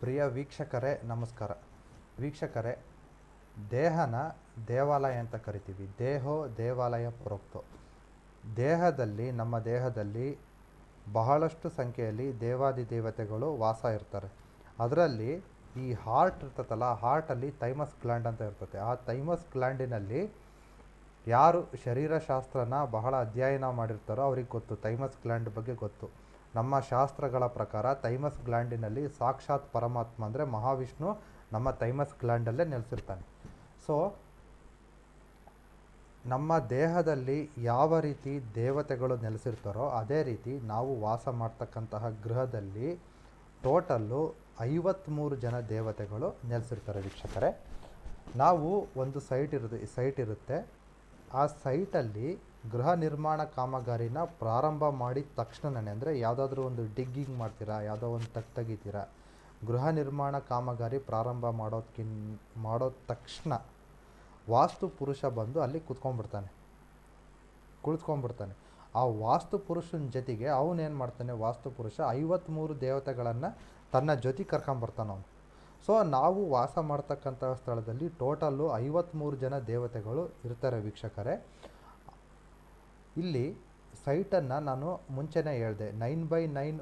ಪ್ರಿಯ ವೀಕ್ಷಕರೇ, ನಮಸ್ಕಾರ. ವೀಕ್ಷಕರೇ, ದೇಹನ ದೇವಾಲಯ ಅಂತ ಕರಿತೀವಿ. ದೇಹೋ ದೇವಾಲಯ ಪ್ರೋಕ್ತೋ. ದೇಹದಲ್ಲಿ, ನಮ್ಮ ದೇಹದಲ್ಲಿ ಬಹಳಷ್ಟು ಸಂಖ್ಯೆಯಲ್ಲಿ ದೇವಾದಿ ದೇವತೆಗಳು ವಾಸ ಇರ್ತಾರೆ. ಅದರಲ್ಲಿ ಈ ಹಾರ್ಟ್ ಇರ್ತದಲ್ಲ ಹಾರ್ಟಲ್ಲಿ ಥೈಮಸ್ ಗ್ಲ್ಯಾಂಡ್ ಅಂತ ಇರ್ತದೆ. ಆ ಥೈಮಸ್ ಗ್ಲ್ಯಾಂಡಿನಲ್ಲಿ ಯಾರು ಶರೀರಶಾಸ್ತ್ರನ ಬಹಳ ಅಧ್ಯಯನ ಮಾಡಿರ್ತಾರೋ ಅವ್ರಿಗೆ ಗೊತ್ತು. ಥೈಮಸ್ ಗ್ಲ್ಯಾಂಡ್ ಬಗ್ಗೆ ಗೊತ್ತು. ನಮ್ಮ ಶಾಸ್ತ್ರಗಳ ಪ್ರಕಾರ ಥೈಮಸ್ ಗ್ಲ್ಯಾಂಡಿನಲ್ಲಿ ಸಾಕ್ಷಾತ್ ಪರಮಾತ್ಮ ಅಂದರೆ ಮಹಾವಿಷ್ಣು ನಮ್ಮ ಥೈಮಸ್ ಗ್ಲ್ಯಾಂಡಲ್ಲೇ ನೆಲೆಸಿರ್ತಾನೆ. ಸೊ ನಮ್ಮ ದೇಹದಲ್ಲಿ ಯಾವ ರೀತಿ ದೇವತೆಗಳು ನೆಲೆಸಿರ್ತಾರೋ ಅದೇ ರೀತಿ ನಾವು ವಾಸ ಮಾಡ್ತಕ್ಕಂತಹ ಗೃಹದಲ್ಲಿ ಟೋಟಲ್ಲು ಐವತ್ತ್ಮೂರು ಜನ ದೇವತೆಗಳು ನೆಲೆಸಿರ್ತಾರೆ ವೀಕ್ಷಕರೇ. ನಾವು ಒಂದು ಸೈಟ್ ಇರುತ್ತೆ ಸೈಟ್ ಇರುತ್ತೆ. ಆ ಸೈಟಲ್ಲಿ ಗೃಹ ನಿರ್ಮಾಣ ಕಾಮಗಾರಿನ ಪ್ರಾರಂಭ ಮಾಡಿದ ತಕ್ಷಣನೇ, ಅಂದರೆ ಯಾವುದಾದ್ರೂ ಒಂದು ಡಿಗ್ಗಿಂಗ್ ಮಾಡ್ತೀರಾ, ಯಾವುದೋ ಒಂದು ತಗ್ ತೆಗಿತೀರಾ, ಗೃಹ ನಿರ್ಮಾಣ ಕಾಮಗಾರಿ ಪ್ರಾರಂಭ ಮಾಡೋದ್ಕಿನ್ ಮಾಡೋ ತಕ್ಷಣ ವಾಸ್ತು ಪುರುಷ ಬಂದು ಅಲ್ಲಿ ಕುತ್ಕೊಂಡ್ಬಿಡ್ತಾನೆ. ಕುಳಿತ್ಕೊಂಡ್ಬಿಡ್ತಾನೆ. ಆ ವಾಸ್ತು ಪುರುಷನ ಜೊತೆಗೆ ಅವನೇನು ಮಾಡ್ತಾನೆ, ವಾಸ್ತು ಪುರುಷ ಐವತ್ತ್ಮೂರು ದೇವತೆಗಳನ್ನು ತನ್ನ ಜೊತೆ ಕರ್ಕೊಂಬರ್ತಾನೆ ಅವನು. ಸೊ, ನಾವು ವಾಸ ಮಾಡ್ತಕ್ಕಂಥ ಸ್ಥಳದಲ್ಲಿ ಟೋಟಲ್ಲು ಐವತ್ತ್ಮೂರು ಜನ ದೇವತೆಗಳು ಇರ್ತಾರೆ ವೀಕ್ಷಕರೇ. ಇಲ್ಲಿ ಸೈಟನ್ನು ನಾನು ಮುಂಚೆನೇ ಹೇಳಿದೆ. ನೈನ್ ಬೈ ನೈನ್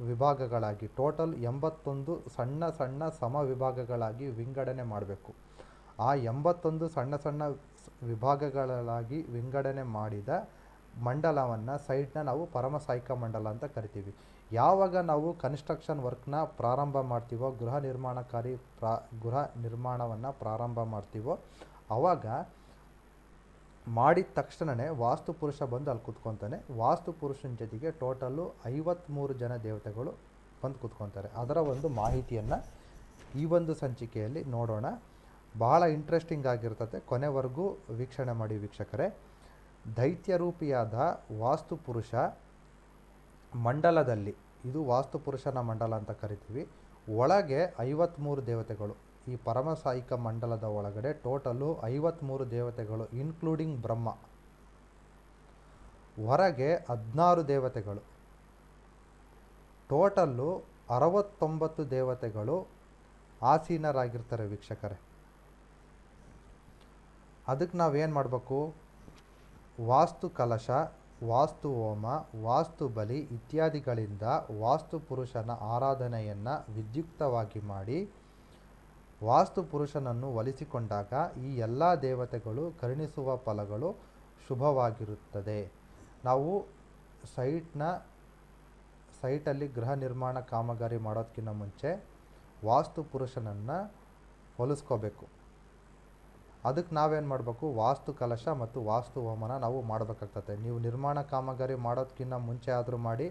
ವಿಭಾಗಗಳಾಗಿ ಟೋಟಲ್ ಎಂಬತ್ತೊಂದು ಸಣ್ಣ ಸಣ್ಣ ಸಮ ವಿಭಾಗಗಳಾಗಿ ವಿಂಗಡಣೆ ಮಾಡಬೇಕು. ಆ ಎಂಬತ್ತೊಂದು ಸಣ್ಣ ಸಣ್ಣ ವಿಭಾಗಗಳಾಗಿ ವಿಂಗಡಣೆ ಮಾಡಿದ ಮಂಡಲವನ್ನು ಸೈಟ್ನ ನಾವು ಪರಮಸಾಯಿಕ ಮಂಡಲ ಅಂತ ಕರಿತೀವಿ. ಯಾವಾಗ ನಾವು ಕನ್ಸ್ಟ್ರಕ್ಷನ್ ವರ್ಕ್ನ ಪ್ರಾರಂಭ ಮಾಡ್ತೀವೋ, ಗೃಹ ನಿರ್ಮಾಣಕಾರಿ ಪ್ರಾ, ಗೃಹ ನಿರ್ಮಾಣವನ್ನು ಪ್ರಾರಂಭ ಮಾಡ್ತೀವೋ ಆವಾಗ ಮಾಡಿದ ತಕ್ಷಣವೇ ವಾಸ್ತು ಪುರುಷ ಬಂದು ಅಲ್ಲಿ ಕುತ್ಕೊತಾನೆ. ವಾಸ್ತು ಪುರುಷನ ಜೊತೆಗೆ ಟೋಟಲ್ಲು ಐವತ್ತ್ಮೂರು ಜನ ದೇವತೆಗಳು ಬಂದು ಕುತ್ಕೊತಾರೆ. ಅದರ ಒಂದು ಮಾಹಿತಿಯನ್ನು ಈ ಒಂದು ಸಂಚಿಕೆಯಲ್ಲಿ ನೋಡೋಣ. ಬಹಳ ಇಂಟ್ರೆಸ್ಟಿಂಗ್ ಆಗಿರ್ತದೆ. ಕೊನೆವರೆಗೂ ವೀಕ್ಷಣೆ ಮಾಡಿ ವೀಕ್ಷಕರೇ. ದೈತ್ಯರೂಪಿಯಾದ ವಾಸ್ತು ಪುರುಷ ಮಂಡಲದಲ್ಲಿ, ಇದು ವಾಸ್ತು ಪುರುಷನ ಮಂಡಲ ಅಂತ ಕರಿತೀವಿ, ಒಳಗೆ ಐವತ್ತ್ಮೂರು ದೇವತೆಗಳು. ಈ ಪರಮಸಾಯಿಕ ಮಂಡಲದ ಒಳಗಡೆ ಟೋಟಲು ಐವತ್ತ್ಮೂರು ದೇವತೆಗಳು ಇನ್ಕ್ಲೂಡಿಂಗ್ ಬ್ರಹ್ಮ. ಹೊರಗೆ ಹದಿನಾರು ದೇವತೆಗಳು. ಟೋಟಲ್ಲು ಅರವತ್ತೊಂಬತ್ತು ದೇವತೆಗಳು ಆಸೀನರಾಗಿರ್ತಾರೆ ವೀಕ್ಷಕರೇ. ಅದಕ್ಕೆ ನಾವೇನು ಮಾಡಬೇಕು? ವಾಸ್ತು ಕಲಶ, ವಾಸ್ತು ಹೋಮ, ವಾಸ್ತು ಬಲಿ ಇತ್ಯಾದಿಗಳಿಂದ ವಾಸ್ತು ಪುರುಷನ ಆರಾಧನೆಯನ್ನು ವಿದ್ಯುಕ್ತವಾಗಿ ಮಾಡಿ ವಾಸ್ತು ಪುರುಷನನ್ನು ಒಲಿಸಿಕೊಂಡಾಗ ಈ ಎಲ್ಲ ದೇವತೆಗಳು ಕರುಣಿಸುವ ಫಲಗಳು ಶುಭವಾಗಿರುತ್ತದೆ. ನಾವು ಸೈಟ್ನ, ಸೈಟಲ್ಲಿ ಗೃಹ ನಿರ್ಮಾಣ ಕಾಮಗಾರಿ ಮಾಡೋದಕ್ಕಿಂತ ಮುಂಚೆ ವಾಸ್ತು ಪುರುಷನನ್ನು ಹೊಲಿಸ್ಕೋಬೇಕು. ಅದಕ್ಕೆ ನಾವೇನು ಮಾಡಬೇಕು? ವಾಸ್ತು ಕಲಶ ಮತ್ತು ವಾಸ್ತು ಹೋಮನ ನಾವು ಮಾಡಬೇಕಾಗ್ತದೆ. ನೀವು ನಿರ್ಮಾಣ ಕಾಮಗಾರಿ ಮಾಡೋದಕ್ಕಿಂತ ಮುಂಚೆ ಆದರೂ ಮಾಡಿ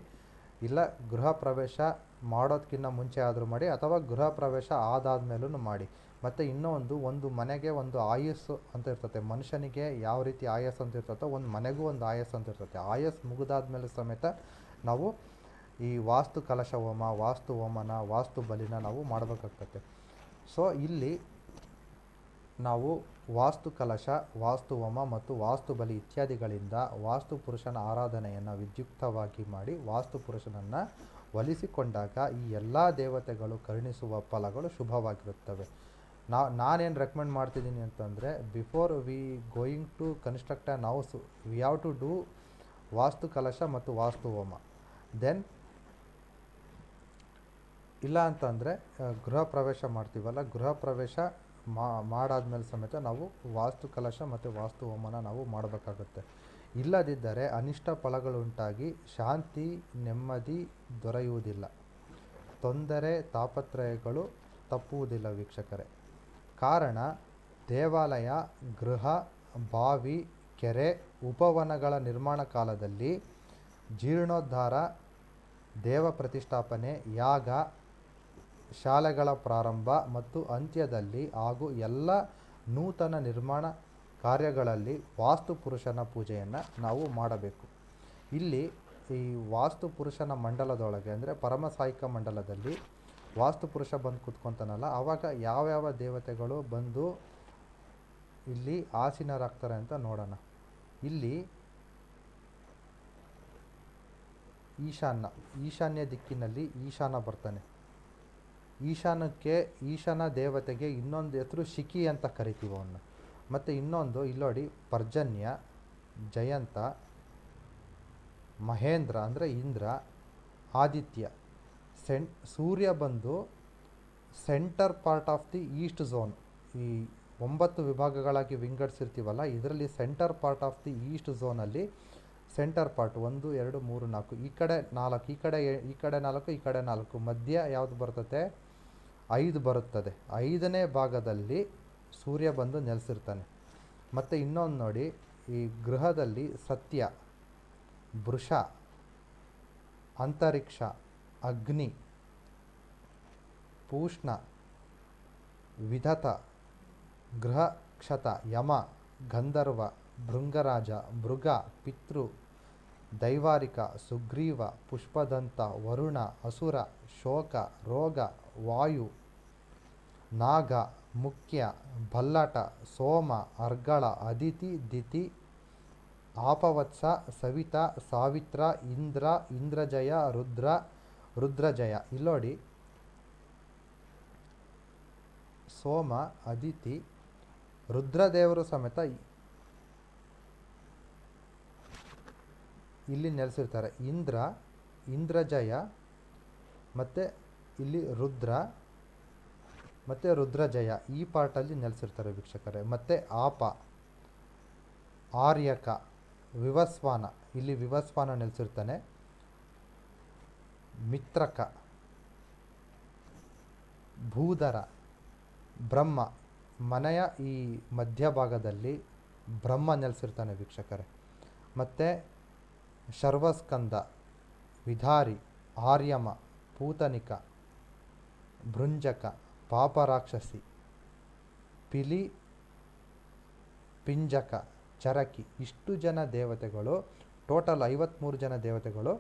ಇಲ್ಲ ಗೃಹ ಪ್ರವೇಶ ಮಾಡೋದಕ್ಕಿಂತ ಮುಂಚೆ ಆದರೂ ಮಾಡಿ ಅಥವಾ ಗೃಹ ಪ್ರವೇಶ ಆದಾದ ಮೇಲೂ ಮಾಡಿ. ಮತ್ತು ಇನ್ನೂ ಒಂದು ಮನೆಗೆ ಒಂದು ಆಯಸ್ಸು ಅಂತ ಇರ್ತದೆ ಮನುಷ್ಯನಿಗೆ ಯಾವ ರೀತಿ ಆಯಸ್ಸು ಅಂತ ಇರ್ತದೋ ಒಂದು ಮನೆಗೂ ಒಂದು ಆಯಸ್ಸು ಅಂತ ಇರ್ತದೆ ಆಯಸ್ಸು ಮುಗಿದಾದ್ಮೇಲೆ ಸಮೇತ ನಾವು ಈ ವಾಸ್ತು ಕಲಶ ಹೋಮ ವಾಸ್ತು ಹೋಮನ ವಾಸ್ತು ಬಲಿನ ನಾವು ಮಾಡಬೇಕಾಗ್ತದೆ ಸೊ ಇಲ್ಲಿ ನಾವು ವಾಸ್ತು ಕಲಶ, ವಾಸ್ತು ಮತ್ತು ವಾಸ್ತು ಬಲಿ ಇತ್ಯಾದಿಗಳಿಂದ ವಾಸ್ತು ಪುರುಷನ ಆರಾಧನೆಯನ್ನು ವಿದ್ಯುಕ್ತವಾಗಿ ಮಾಡಿ ವಾಸ್ತು ಪುರುಷನನ್ನು ಒಲಿಸಿಕೊಂಡಾಗ ಈ ಎಲ್ಲ ದೇವತೆಗಳು ಕರುಣಿಸುವ ಫಲಗಳು ಶುಭವಾಗಿರುತ್ತವೆ. ನಾ, ನಾನೇನು ರೆಕಮೆಂಡ್ ಮಾಡ್ತಿದ್ದೀನಿ ಅಂತಂದರೆ before we going to construct an house we have to do vastu ಕಲಶ ಮತ್ತು ವಾಸ್ತು ಹೋಮ ದೆನ್ ಇಲ್ಲ ಅಂತಂದರೆ ಗೃಹ ಪ್ರವೇಶ ಮಾಡ್ತೀವಲ್ಲ, ಗೃಹ ಪ್ರವೇಶ ಮಾಡಾದ್ಮೇಲೆ ಸಮೇತ ನಾವು ವಾಸ್ತು ಕಲಶ ಮತ್ತು ವಾಸ್ತು ಹೋಮನ ನಾವು ಮಾಡಬೇಕಾಗುತ್ತೆ. ಇಲ್ಲದಿದ್ದರೆ ಅನಿಷ್ಟ ಫಲಗಳುಂಟಾಗಿ ಶಾಂತಿ, ನೆಮ್ಮದಿ ದೊರೆಯುವುದಿಲ್ಲ. ತೊಂದರೆ, ತಾಪತ್ರಯಗಳು ತಪ್ಪುವುದಿಲ್ಲ ವೀಕ್ಷಕರೇ. ಕಾರಣ, ದೇವಾಲಯ, ಗೃಹ, ಬಾವಿ, ಕೆರೆ, ಉಪವನಗಳ ನಿರ್ಮಾಣ ಕಾಲದಲ್ಲಿ ಜೀರ್ಣೋದ್ಧಾರ ದೇವ ಪ್ರತಿಷ್ಠಾಪನೆ ಯಾಗ ಶಾಲೆಗಳ ಪ್ರಾರಂಭ ಮತ್ತು ಅಂತ್ಯದಲ್ಲಿ ಹಾಗೂ ಎಲ್ಲ ನೂತನ ನಿರ್ಮಾಣ ಕಾರ್ಯಗಳಲ್ಲಿ ವಾಸ್ತು ಪುರುಷನ ಪೂಜೆಯನ್ನು ನಾವು ಮಾಡಬೇಕು. ಇಲ್ಲಿ ಈ ವಾಸ್ತು ಪುರುಷನ ಮಂಡಲದೊಳಗೆ ಅಂದರೆ ಪರಮಸಾಯಿಕ ಮಂಡಲದಲ್ಲಿ ವಾಸ್ತು ಪುರುಷ ಬಂದು ಕೂತ್ಕೊತಾನಲ್ಲ, ಆವಾಗ ಯಾವ್ಯಾವ ದೇವತೆಗಳು ಬಂದು ಇಲ್ಲಿ ಆಸೀನರಾಗ್ತಾರೆ ಅಂತ ನೋಡೋಣ. ಇಲ್ಲಿ ಈಶಾನ್ಯ ಈಶಾನ್ಯ ದಿಕ್ಕಿನಲ್ಲಿ ಈಶಾನ ಬರ್ತಾನೆ. ಈಶಾನಕ್ಕೆ, ಈಶಾನ ದೇವತೆಗೆ ಇನ್ನೊಂದು ಹೆಸರು ಶಿಖಿ ಅಂತ ಕರಿತೀವಿ ಅವನ್ನ. ಮತ್ತು ಇನ್ನೊಂದು ಇಲ್ಲೋಡಿ ಪರ್ಜನ್ಯ, ಜಯಂತ, ಮಹೇಂದ್ರ ಅಂದರೆ ಇಂದ್ರ, ಆದಿತ್ಯ. ಸೆನ್ ಸೂರ್ಯ ಬಂದು centre part of the east zone ಈ ಒಂಬತ್ತು ವಿಭಾಗಗಳಾಗಿ ವಿಂಗಡಿಸಿರ್ತೀವಲ್ಲ, ಇದರಲ್ಲಿ centre part of the east ಝೋನಲ್ಲಿ centre part ಒಂದು, ಎರಡು, ಮೂರು, ನಾಲ್ಕು, ಈ ಕಡೆ ನಾಲ್ಕು, ಈ ಕಡೆ ಈ ಕಡೆ ನಾಲ್ಕು, ಈ ಕಡೆ ನಾಲ್ಕು, ಮಧ್ಯ ಯಾವುದು ಬರ್ತದೆ ಐದು ಬರುತ್ತದೆ. ಐದನೇ ಭಾಗದಲ್ಲಿ ಸೂರ್ಯ ಬಂದು ನೆಲೆಸಿರ್ತಾನೆ. ಮತ್ತು ಇನ್ನೊಂದು ನೋಡಿ, ಈ ಗೃಹದಲ್ಲಿ ಸತ್ಯ, ವೃಷ, ಅಂತರಿಕ್ಷ, ಅಗ್ನಿ ಪೂಷ್ಣ ವಿಧತ ಗೃಹ ಕ್ಷತ ಯಮ, ಗಂಧರ್ವ, ಭೃಂಗರಾಜ, ಮೃಗ, ಪಿತೃ, ದೈವಾರಿಕ, ಸುಗ್ರೀವ, ಪುಷ್ಪದಂತ, ವರುಣ, ಅಸುರ, ಶೋಕ, ರೋಗ, ವಾಯು ನಾಗ, ಮುಖ್ಯ, ಭಲ್ಲಾಟ, ಸೋಮ, ಅರ್ಗಳ, ಅದಿತಿ, ದಿತಿ, ಆಪವತ್ಸ, ಸವಿತ, ಸಾವಿತ್ರ, ಇಂದ್ರ, ಇಂದ್ರಜಯ, ರುದ್ರ, ರುದ್ರಜಯ. ಇಲ್ಲೋಡಿ ಸೋಮ, ಅದಿತಿ, ರುದ್ರದೇವರು ಸಮೇತ ಇಲ್ಲಿ ನೆಲೆಸಿರ್ತಾರೆ. ಇಂದ್ರ, ಇಂದ್ರಜಯ, ಮತ್ತು ಇಲ್ಲಿ ರುದ್ರ ಮತ್ತು ರುದ್ರಜಯ ಈ ಪಾರ್ಟಲ್ಲಿ ನೆಲೆಸಿರ್ತಾರೆ ವೀಕ್ಷಕರೇ. ಮತ್ತು ಆಪ, ಆರ್ಯಕ, ವಿವಸ್ವಾನ. ಇಲ್ಲಿ ವಿವಸ್ವಾನ ನೆಲೆಸಿರ್ತಾನೆ. ಮಿತ್ರಕ, ಭೂಧರ, ಬ್ರಹ್ಮ. ಮನೆಯ ಈ ಮಧ್ಯಭಾಗದಲ್ಲಿ ಬ್ರಹ್ಮ ನೆಲೆಸಿರ್ತಾನೆ ವೀಕ್ಷಕರೇ. ಮತ್ತು ಶರ್ವಸ್ಕಂದ, ವಿಧಾರಿ, ಆರ್ಯಮ, ಪೂತನಿಕ, ಭೃಂಜಕ ಪಾಪರಾಕ್ಷಸಿ ಪಿಲಿ, ಪಿಂಜಕ, ಚರಕಿ, ಇಷ್ಟು ಜನ ದೇವತೆಗಳು, ಟೋಟಲ್ ಐವತ್ತ್ಮೂರು ಜನ ದೇವತೆಗಳು,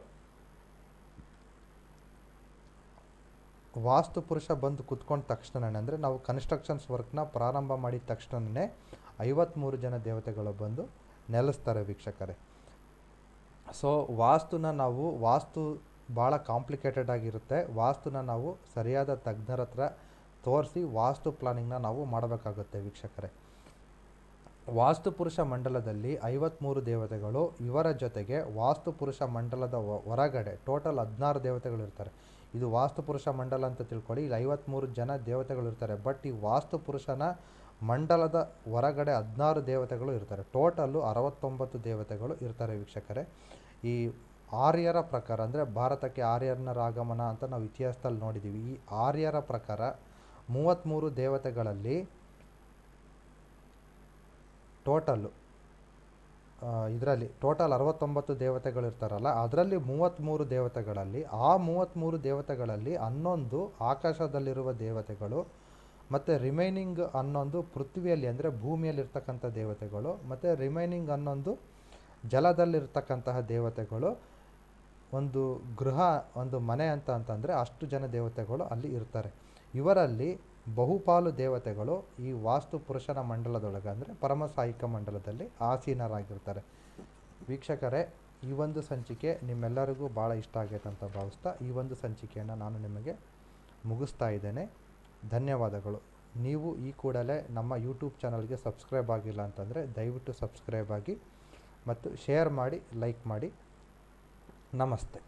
ವಾಸ್ತು ಪುರುಷ ಬಂದು ಕುತ್ಕೊಂಡ ತಕ್ಷಣನೇ ಅಂದರೆ ನಾವು ಕನ್ಸ್ಟ್ರಕ್ಷನ್ಸ್ ವರ್ಕ್ನ ಪ್ರಾರಂಭ ಮಾಡಿದ ತಕ್ಷಣನೇ ಐವತ್ತ್ಮೂರು ಜನ ದೇವತೆಗಳು ಬಂದು ನೆಲೆಸ್ತಾರೆ ವೀಕ್ಷಕರೇ. ಸೊ ವಾಸ್ತುನ ನಾವು, ವಾಸ್ತು ಭಾಳ ಕಾಂಪ್ಲಿಕೇಟೆಡ್ ಆಗಿರುತ್ತೆ. ವಾಸ್ತುನ ನಾವು ಸರಿಯಾದ ತಜ್ಞರ ಹತ್ರ ತೋರಿಸಿ ವಾಸ್ತು ಪ್ಲಾನಿಂಗ್ನ ನಾವು ಮಾಡಬೇಕಾಗುತ್ತೆ ವೀಕ್ಷಕರೇ. ವಾಸ್ತು ಪುರುಷ ಮಂಡಲದಲ್ಲಿ ಐವತ್ತ್ಮೂರು ದೇವತೆಗಳು ಇವರ ಜೊತೆಗೆ ವಾಸ್ತು ಪುರುಷ ಮಂಡಲದ ಹೊರಗಡೆ ಟೋಟಲ್ ಹದಿನಾರು ದೇವತೆಗಳು ಇರ್ತಾರೆ. ಇದು ವಾಸ್ತು ಪುರುಷ ಮಂಡಲ ಅಂತ ತಿಳ್ಕೊಳ್ಳಿ, ಇಲ್ಲಿ ಐವತ್ತ್ಮೂರು ಜನ ದೇವತೆಗಳು ಇರ್ತಾರೆ. ಬಟ್ ಈ ವಾಸ್ತು ಪುರುಷನ ಮಂಡಲದ ಹೊರಗಡೆ ಹದಿನಾರು ದೇವತೆಗಳು ಇರ್ತಾರೆ. ಟೋಟಲ್ಲು ಅರವತ್ತೊಂಬತ್ತು ದೇವತೆಗಳು ಇರ್ತಾರೆ ವೀಕ್ಷಕರೇ. ಈ ಆರ್ಯರ ಪ್ರಕಾರ, ಅಂದರೆ ಭಾರತಕ್ಕೆ ಆರ್ಯನ ಆಗಮನ ಅಂತ ನಾವು ಇತಿಹಾಸದಲ್ಲಿ ನೋಡಿದ್ದೀವಿ ಈ ಆರ್ಯರ ಪ್ರಕಾರ ಮೂವತ್ತ್ಮೂರು ದೇವತೆಗಳಲ್ಲಿ ಟೋಟಲ್ಲು ಇದರಲ್ಲಿ ಟೋಟಲ್ ಅರವತ್ತೊಂಬತ್ತು ದೇವತೆಗಳು ಇರ್ತಾರಲ್ಲ ಅದರಲ್ಲಿ ಮೂವತ್ತ್ಮೂರು ದೇವತೆಗಳಲ್ಲಿ, ಆ ಮೂವತ್ತ್ಮೂರು ದೇವತೆಗಳಲ್ಲಿ ಹನ್ನೊಂದು ಆಕಾಶದಲ್ಲಿರುವ ದೇವತೆಗಳು ಮತ್ತು ರಿಮೈನಿಂಗ್ ಹನ್ನೊಂದು ಪೃಥ್ವಿಯಲ್ಲಿ ಅಂದರೆ ಭೂಮಿಯಲ್ಲಿರ್ತಕ್ಕಂಥ ದೇವತೆಗಳು, ಮತ್ತು ರಿಮೈನಿಂಗ್ ಹನ್ನೊಂದು ಜಲದಲ್ಲಿರ್ತಕ್ಕಂತಹ ದೇವತೆಗಳು, ಒಂದು ಗೃಹ, ಒಂದು ಮನೆ ಅಂತ ಅಂತಂದರೆ ಅಷ್ಟು ಜನ ದೇವತೆಗಳು ಅಲ್ಲಿ ಇರ್ತಾರೆ. ಇವರಲ್ಲಿ ಬಹುಪಾಲು ದೇವತೆಗಳು ಈ ವಾಸ್ತು ಪುರುಷನ ಮಂಡಲದೊಳಗೆ ಅಂದರೆ ಪರಮಸಾಯಿಕ ಮಂಡಲದಲ್ಲಿ ಆಸೀನರಾಗಿರ್ತಾರೆ. ವೀಕ್ಷಕರೇ, ಈ ಒಂದು ಸಂಚಿಕೆ ನಿಮ್ಮೆಲ್ಲರಿಗೂ ಭಾಳ ಇಷ್ಟ ಆಗೈತೆ ಅಂತ ಭಾವಿಸ್ತಾ ಈ ಒಂದು ಸಂಚಿಕೆಯನ್ನು ನಾನು ನಿಮಗೆ ಮುಗಿಸ್ತಾ ಇದ್ದೇನೆ. ಧನ್ಯವಾದಗಳು. ನೀವು ಈ ಕೂಡಲೇ ನಮ್ಮ ಯೂಟ್ಯೂಬ್ ಚಾನಲ್ಗೆ ಸಬ್ಸ್ಕ್ರೈಬ್ ಆಗಿಲ್ಲ ಅಂತಂದರೆ ದಯವಿಟ್ಟು ಸಬ್ಸ್ಕ್ರೈಬ್ ಆಗಿ ಮತ್ತು ಶೇರ್ ಮಾಡಿ, ಲೈಕ್ ಮಾಡಿ. ನಮಸ್ತೆ.